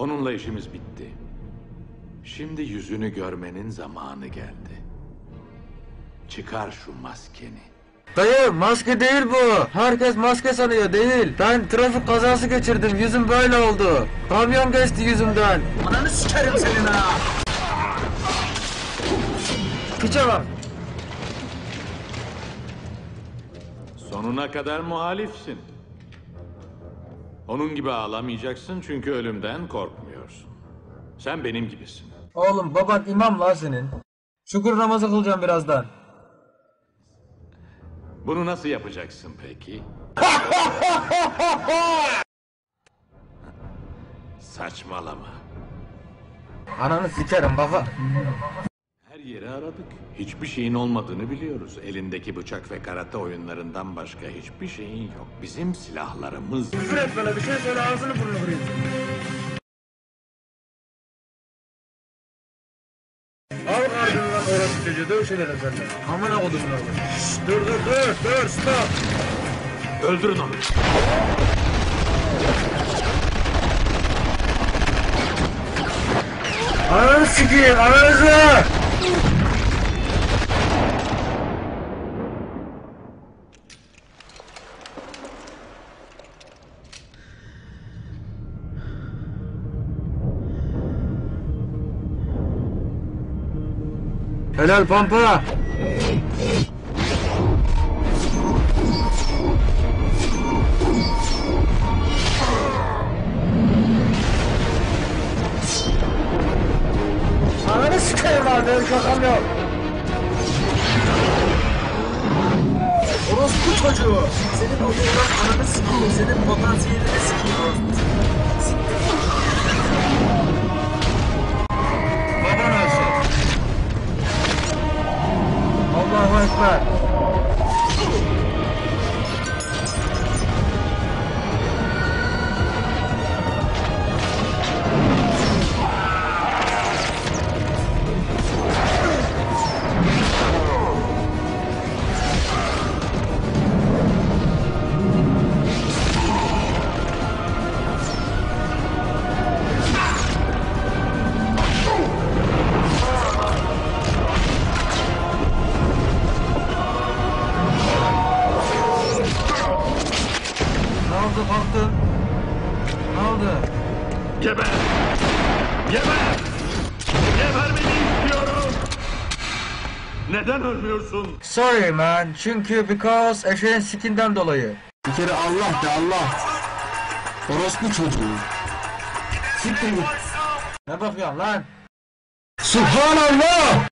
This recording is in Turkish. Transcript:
Onunla işimiz bitti. Şimdi yüzünü görmenin zamanı geldi. Çıkar şu maskeni. Dayı maske değil bu. Herkes maske sanıyor değil. Ben trafik kazası geçirdim. Yüzüm böyle oldu. Kamyon geçti yüzümden. Ananı sikerim senin ha. Piçe bak. Sonuna kadar muhalifsin. Onun gibi ağlamayacaksın çünkü ölümden korkmuyorsun. Sen benim gibisin. Oğlum baban imam lan senin. Şükür namazı kılacağım birazdan. Bunu nasıl yapacaksın peki? Saçmalama. Ananı sikerim baba. Yeri aradık. Hiçbir şeyin olmadığını biliyoruz. Elindeki bıçak ve karate oyunlarından başka hiçbir şeyin yok. Bizim silahlarımız... Küfür et bana bir şey söyle ağzını burnunu kırayım. Al ardından orası çocuğu dövüşelim seninle. Amına kodumun oğlu. Şşş, Dur dur dur dur stop. Öldürün onu. Ananı sikeyim ananızı. Helal pampa. Ananı sikeyim abi benim yok. Orospu çocuğu. Senin o oğlan ananı sikeyim. Senin potansiyelini sikeyim orospu. None. Oldu korktun? Ne oldu? Geber! Geber! Gebermeni istiyorum! Neden ölmüyorsun? Sorry man. Çünkü because eşeğin sikinden dolayı. Bir kere Allah de Allah. Orospu çocuğu. Siktir git. Ne bakıyorsun lan? Subhanallah!